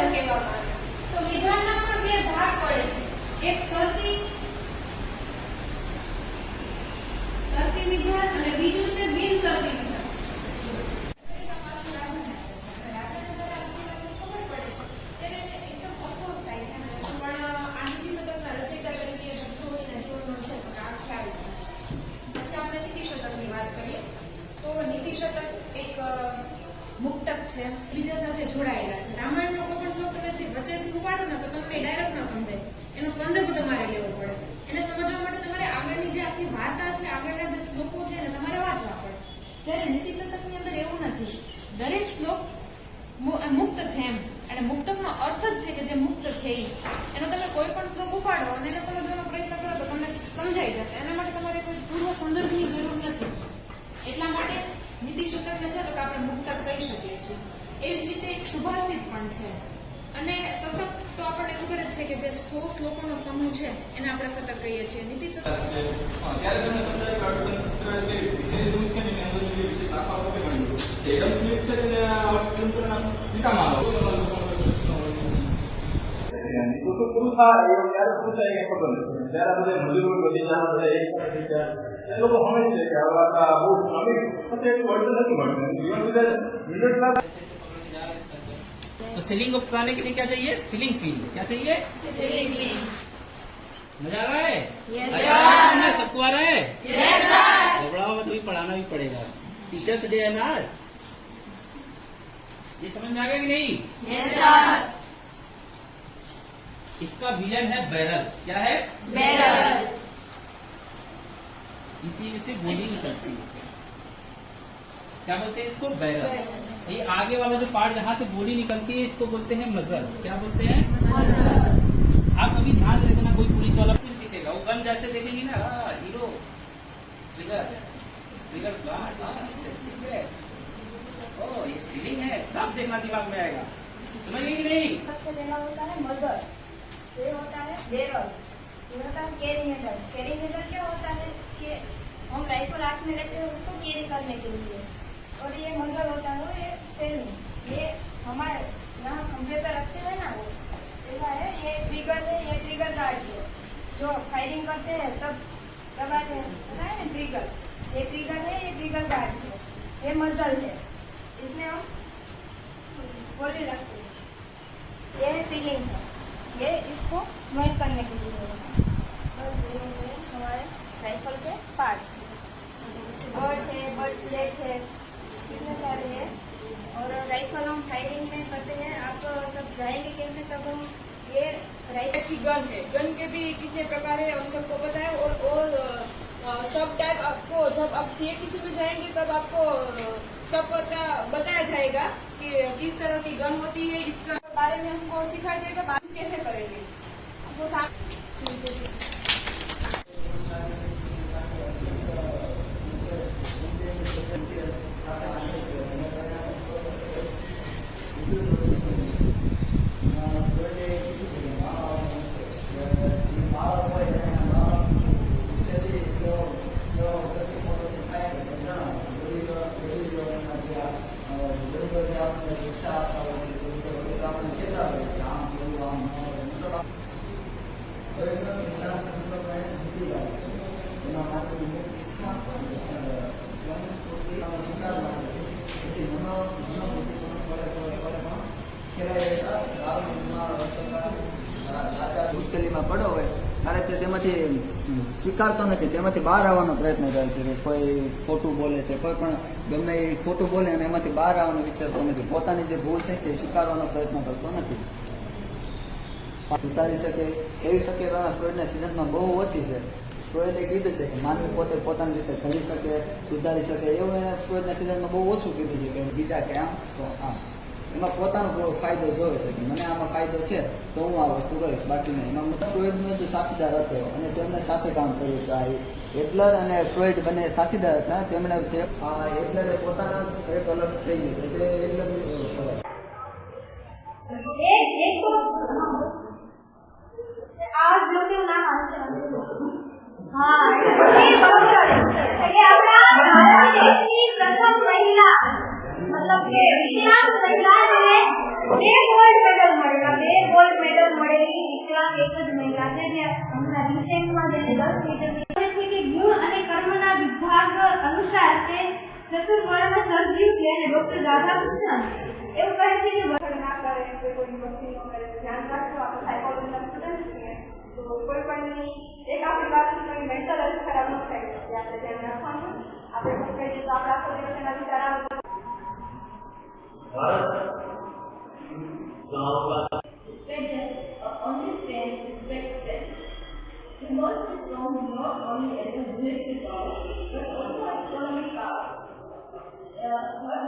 વિધાન કહેવામાં આવે છે. તો વિધાનના પણ બે ભાગ પડે છે. એક શરતી શરતી વિધાન અને બીજું છે બિનશરતી વિધાન. મુક્તક છે બીજા સાથે જોડાયેલા છે રામાયણનો કોઈ પણ શ્લોક તમે વચ્ચેથી ઉપાડો ને તો તમને ડાયરેક્ટ ના સમજાય. એનો સંદર્ભ તમારે લેવો પડે. એને સમજવા માટે તમારે આગળની જે આખી વાર્તા છે, આગળના જે શ્લોકો છે, એને તમારે વાંચવા પડે. જ્યારે નીતિ શતકની અંદર એવું નથી. દરેક શ્લોક મુક્ત છે એમ. અને મુક્તકનો અર્થ જ છે કે જે મુક્ત છે એ એનો તમે કોઈ પણ શ્લોક ઉપાડો અને એને સમજવાનો પ્રયત્ન કરો તો તમને સમજાઈ જશે. એના માટે તમારે કોઈ પૂર્વ સંદર્ભની જરૂર નથી. એટલા માટે નીતિ શતકને છે તો આપણે મુક્તક કહી શકીએ છીએ. એવી જ રીતે એક શુભાષિત પણ છે. અને સતત તો આપણને ખબર જ છે કે જે સો શ્લોકોનો સમૂહ છે એને આપણે સતત કહીએ છીએ. નીતિ સતત ત્યારે તમને સમજાય કે અર્થતંત્ર જે વિશેષ રૂપ છે એની જે વિશેષ એડમ સ્મિથ છે તેને અર્થતંત્રના લોકો. સમજે છે કે આ વાત બહુ એટલું નથી મળતું. મિનિટ લાગે. तो सीलिंग को बताने के लिए क्या चाहिए? सीलिंग चाहिए क्या चाहिए? मज़ा आ रहा है? रहा है सबको आ रहा है? घबराओ मत भी पढ़ाना भी पड़ेगा। टीचर्स डे है ना ये समझ में आ गया कि नहीं? Yes, इसका विलन है बैरल। क्या है? बैरल। इसी में से गोली निकलती है क्या बोलते हैं इसको? बैरल। ये आगे वाला जो पार्ट जहाँ से गोली निकलती है इसको बोलते हैं मजर क्या बोलते हैं? आप अभी ध्यान से देखना कोई पुलिस वाला कुछ दिखेगा। वो गन जैसे देखेंगे ना हाँ, हीरो ठीक है। ओ ये सीलिंग है। सब देखना दिमाग में आएगा। समझ कि नहीं? सबसे होता है मजर होता है बैरल होता है क्या होता है? कि हम राइफल हाथ में हैं उसको कैरी करने के लिए। और ये मजर होता है ये सेलिंग ये हमारे यहाँ खंभे पे रखते हैं ना, वो ऐसा है, ये ट्रिगर है, ये ट्रिगर गार्ड है. जो फायरिंग करते हैं, तब दबाते हैं, पता है ना ट्रिगर ये ट्रिगर है, ये ट्रिगर गार्ड है. ये मजल है. इसमें हम गोली रखते हैं. ये है सीलिंग है ये इसको ज्वाइन करने के लिए होता है. बस ये हमारे राइफल के पार्ट्स बर्ड है बर्ड प्लेट है. कितने सारे हैं? और राइफल हम फायरिंग में करते हैं। आप सब जाएँगे कैंप में, तब हम ये राइफल की गन है। गन के भी कितने प्रकार है, हम सबको पता है। और और सब टाइप आपको, जब आप सी में जाएँगे, तब आपको सब पता, बताया जाएगा कि किस तरह की गन होती है इसके बारे में हमको सिखाया जाएगा। बात कैसे करेंगे? वो साथ સ્વીકારતો નથી. તેમાંથી બહાર આવવાનો પ્રયત્ન કરે છે કે કોઈ ખોટું બોલે છે, કોઈ પણ ગમે એ ખોટું બોલે અને એમાંથી બહાર આવવાનું વિચારતો નથી. પોતાની જે ભૂલ થઈ છે એ સ્વીકારવાનો પ્રયત્ન કરતો નથી. સુધારી શકે એવી શક્યતા ફ્રોઈડના સિદ્ધાંતમાં બહુ ઓછી છે. ફ્રોઈડે કીધું છે કે માનવી પોતે પોતાની રીતે ઘડી શકે, સુધારી શકે, એવું એણે ફ્રોઈડના સિદ્ધાંતમાં બહુ ઓછું કીધું છે કે બીજા કે આમ, તો આમ. એમાં પોતાનો ફાયદો જોવે છે કે મને આમાં ફાયદો છે, તો હું આ વસ્તુ કરીશ. બાકી નહીં. એમાં ફ્લોઇડનો જે સાથીદાર હતો અને તેમણે સાથે કામ કર્યું છે. આ હેટલર અને ફ્લોઇડ બંને સાથીદાર હતા. તેમણે જે આ હેટલરે પોતાના એક અલગ થઈ ગયું. તે એડલર એવું કહે છે કે વસણ ના કરે કોઈ કોઈ મસ્તી ન કરે ધ્યાન રાખજો આપણે સાયકોલોજીના સ્ટુડન્ટ છીએ તો કોઈ પણ એક આપણી બાજુ કોઈ મેન્ટલ હેલ્થ ખરાબ ન થાય એટલે આપણે ધ્યાન રાખવાનું આપણે કોઈ કહીએ તો આપણે આખો દિવસ એના વિચાર આવે must be strong not only as a military power, but also economic power. Uh, uh,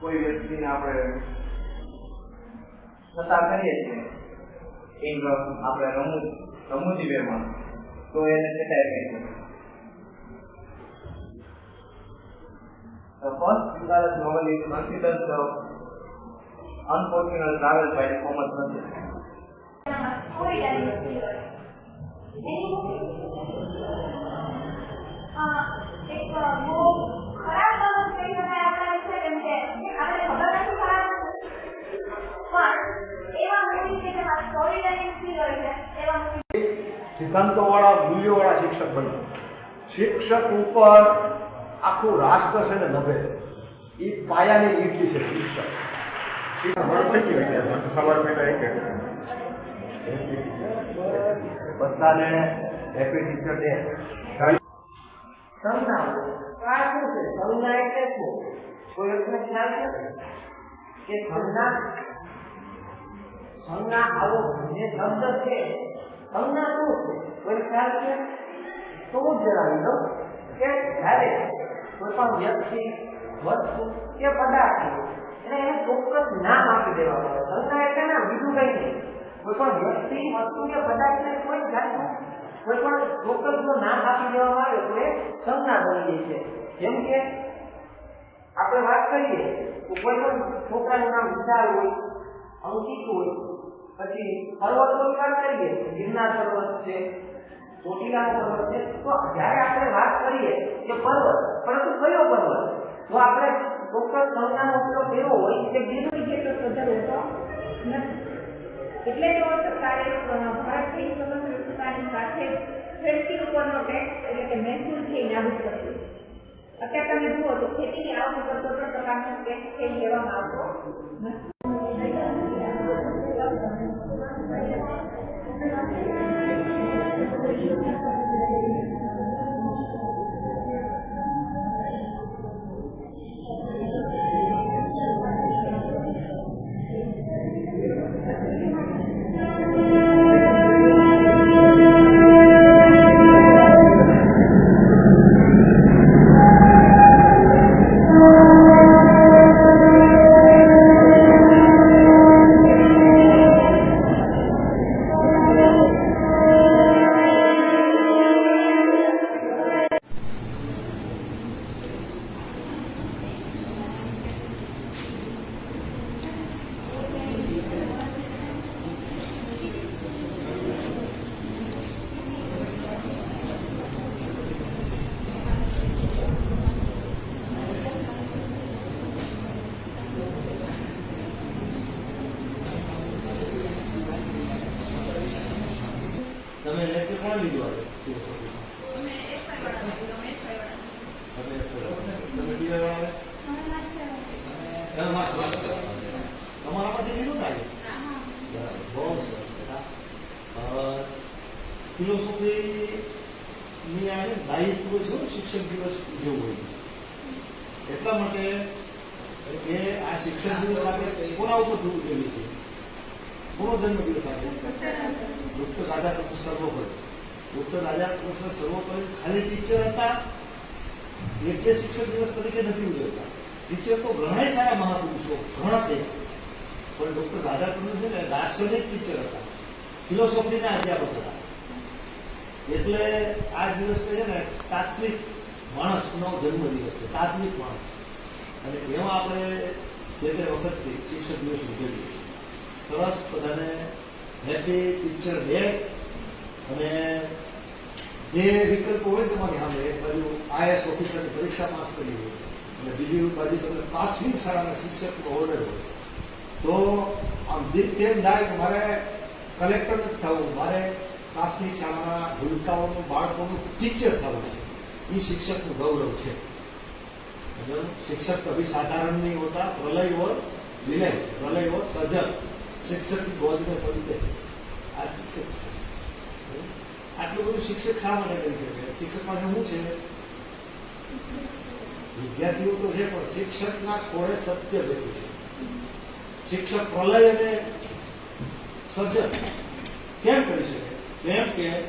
કોઈ વ્યક્તિને આપણે છતાં કરીએ છીએ આપણે રમૂજ રમૂજી વેમાં તો એને ચટાઈ કહી novel is considered the unfortunate travel by the Thomas Mann. સિદ્ધાંતોવાળા, મૂલ્યોવાળા શિક્ષક બને. શિક્ષક ઉપર આખું રાષ્ટ્ર છે ને નભે. એ પાયાની ઈટલી છે શિક્ષક. બધાને હેપી શું છે? સંજ્ઞા એટલે કોઈ એકને ખ્યાલ કે સંજ્ઞા સંજ્ઞા આવો. જે શબ્દ છે. સંજ્ઞા શું કોઈ ખ્યાલ છે? તો હું કે જ્યારે કોઈ વ્યક્તિ વસ્તુ કે પદાર્થ એને એને ચોક્કસ નામ આપી દેવામાં આવે. સંજ્ઞા એટલે ના? બીજું કઈ નહીં. કોઈ પણ વ્યક્તિ વસ્તુ કે પદાર્થને કોઈ જાતનું કોઈ પણ ચોક્કસનું નામ આપી દેવામાં આવે તો એ સંજ્ઞા બની જાય છે. જેમ કે આપણે વાત કરીએ તો કોઈ પણ છોકરાનું નામ વિશાલ હોય, અંકિત હોય, પછી પર્વતોની વિચાર કરીએ ગિરનાર પર્વત છે, ચોટીલા પર્વત છે, તો જ્યારે આપણે વાત કરીએ કે પર્વત, પરંતુ કયો પર્વત? તો આપણે ચોક્કસ સંજ્ઞાનો ઉપયોગ એવો હોય કે જેનો જે સદર હોતો નથી. એટલે જ સરકારે ભારતની સ્વતંત્રતાની સાથે ખેતી ઉપરનો ટેક્સ એટલે કે મહેસૂલ છે એ નાબૂદ કર્યો અત્યારે તમે જુઓ તો ખેતીની આવક ઉપર કોઈ પણ પ્રકારનો ટેક્સ છે લેવામાં આવતો તમે ફિલોસોફી ની આજે દાયિત્વ છે શિક્ષક દિવસ ઉજવવું એટલા માટે એ આ શિક્ષક દિવસ સાથે કોના ઉપર ઉજવીએ છે? કોનો જન્મ દિવસ આપણે ડોક્ટર રાધાકૃષ્ણ સર્વોપરી. ડોક્ટર રાધાકૃષ્ણ સર્વોપરી ખાલી ટીચર હતા? એટલે શિક્ષક દિવસ તરીકે નથી ઉજવતા. ટીચર તો ઘણા સારા મહાપુરુષો, ઘણા તે. પણ ડોક્ટર રાધાકૃષ્ણ છે ને દાર્શનિક ટીચર હતા. ફિલોસોફીના અધ્યાપક હતા. એટલે આ દિવસ છે ને તાત્વિક માણસનો જન્મદિવસ છે, તાત્વિક માણસ. અને એમાં આપણે જે તે વખતથી શિક્ષક દિવસ ઉજવીએ સરસ બધાને હેપી ટીચર ડે અને જે વિકલ્પો હોય તમારી સામે, એક બાજુ આઈએસ ઓફિસરની પરીક્ષા પાસ કરી હોય, અને બીજી બાજુ તમે પ્રાથમિક શાળાના શિક્ષકનો ઓર્ડર હોય, તો આમ દીપ તેમ થાય કે મારે કલેક્ટર નથી થવું, મારે પ્રાથમિક શાળાના ભૂલકાઓનું બાળકોનું ટીચર થવું છે એ શિક્ષકનું ગૌરવ છે मतलब शिक्षक कभी साधारण नहीं होता प्रलय और विलय प्रलय और सजग शिक्षक की गोद में पड़ते हैं આ શિક્ષક છે આટલું બધું શિક્ષક શા માટે કરી શકે શિક્ષક પાસે શું છે વિદ્યાર્થીઓ તો છે પણ શિક્ષકના ખોળે સત્ય બેઠું છે શિક્ષક પ્રલય અને સર્જન કેમ કરી શકે કેમ કે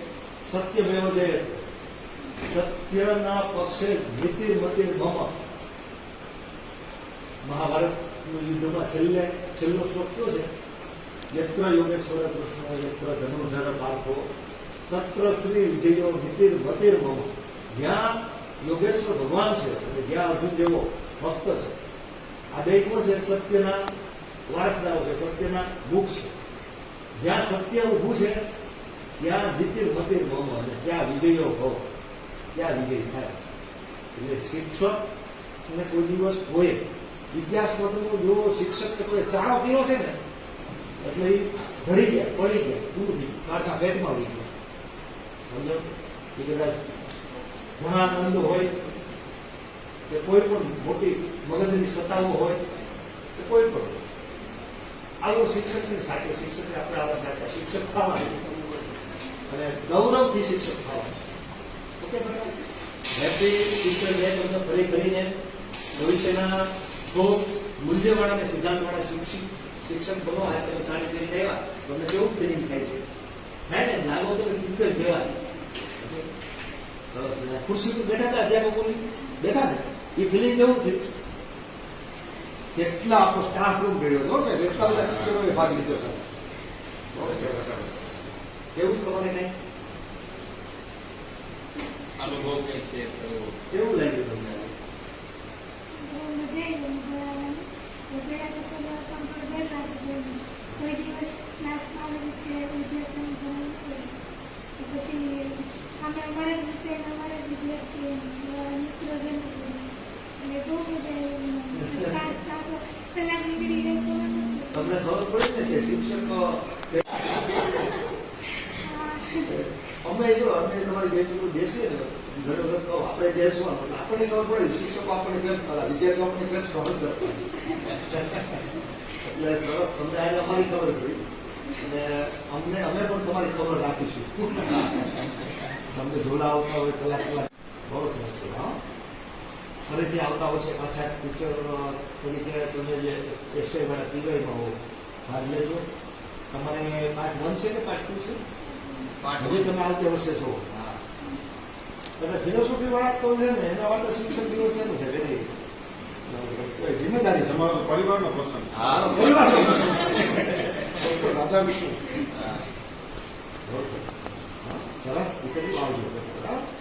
સત્ય વ્યવદે સત્યના પક્ષે નીતિર મતિર મમ. મહાભારતનું યુદ્ધમાં છેલ્લે, છેલ્લો શ્લોક કયો છે? યત્ર યોગેશ્વર કૃષ્ણ, યત્ર ધનુર્ધર પાર્થો, તત્ર શ્રી વિજયો નીતિર મતિર મમ. જ્યાં યોગેશ્વર ભગવાન છે, અને જ્યાં અર્જુન જેવો ભક્ત છે. આ બે કોણ છે? સત્યના વારસદારો છે, સત્યના મુખ છે. જ્યાં સત્ય ઊભું છે ત્યાં નીતિર મતિર મમ અને ત્યાં વિજયો ભવ ત્યાં વિજય થાય? એટલે શિક્ષક ને કોઈ દિવસ હોય વિદ્યાસ્પદનો જો શિક્ષક કોઈ ચાળો કર્યો છે ને, એટલે એ ભળી ગયા, પડી ગયા, દૂર થઈ કાઢના પેટમાં આવી ગયા. એ કદાચ ઘણા આનંદ હોય, કે કોઈ પણ મોટી મગજની સત્તાઓ હોય, કે કોઈ પણ. આવો શિક્ષકની સાથે, શિક્ષકને આપણે આવા સાથે, શિક્ષક થવાનું અને ગૌરવથી શિક્ષક થવા ઓકે બરાબર. હેપી ટીચર ડે તમને ફરી કરીને ભવિષ્યના ખૂબ મૂલ્યવાળા અને સિદ્ધાંતવાળા શિક્ષક શિક્ષક બનો. આ તમે સારી રીતે કહેવા. તમને કેવું ફિલિંગ થાય છે. હે ને? લાગો તો ટીચર કહેવાય સરસ ખુરશી પર બેઠા હતા અધ્યાપકોની? બેઠા ને? એ ફિલિંગ કેવું થયું કેટલા આખો સ્ટાફ રૂમ ગયો હતો સાહેબ. એટલા બધા ટીચરોએ ભાગ લીધો છે બહુ સરસ સરસ. એવું જ તમારે કઈ? અનુભવ કઈ છે કેવું લાગ્યું તમને જ વિષય અમારા જ વિદ્યાર્થી મિત્રો જન અને બહુ મજા આવી તમને ખબર પડી ને કે શિક્ષક અમે જો અમે તમારી ઉપર બેસીએ ને ઘણી વખત કહો આપણે બેસવાનું આપણને ખબર પડે, શિક્ષકો આપણને કેમ કરા વિદ્યાર્થીઓ આપણને કેમ સહન કરતા? એટલે સરસ, તમને આજે અમારી ખબર પડી. અને અમને, અમે પણ તમારી ખબર રાખીશું. તમને ઢોલા આવતા હોય, કલાક કલાક. બહુ સરસ છે, હા. ફરીથી આવતા વર્ષે પાછા ટીચર તરીકે તમે જે એસઆઈ વાળા ટીવાયમાં હો, ભાગ લેજો. તમારે પાર્ટ વન છે કે પાર્ટ ટુ છે હજી તમે આવતા વર્ષે છો. એટલે ફિલોસોફી વાળા તો છે ને એના માટે શિક્ષક દિવસ એમ છે કે જિમ્મેદારી તમારો પરિવારનો પ્રસંગ. પરિવારનો પ્રસંગ. રાધા વિષ્ણુ સરસ. દીકરી આવજો. બરાબર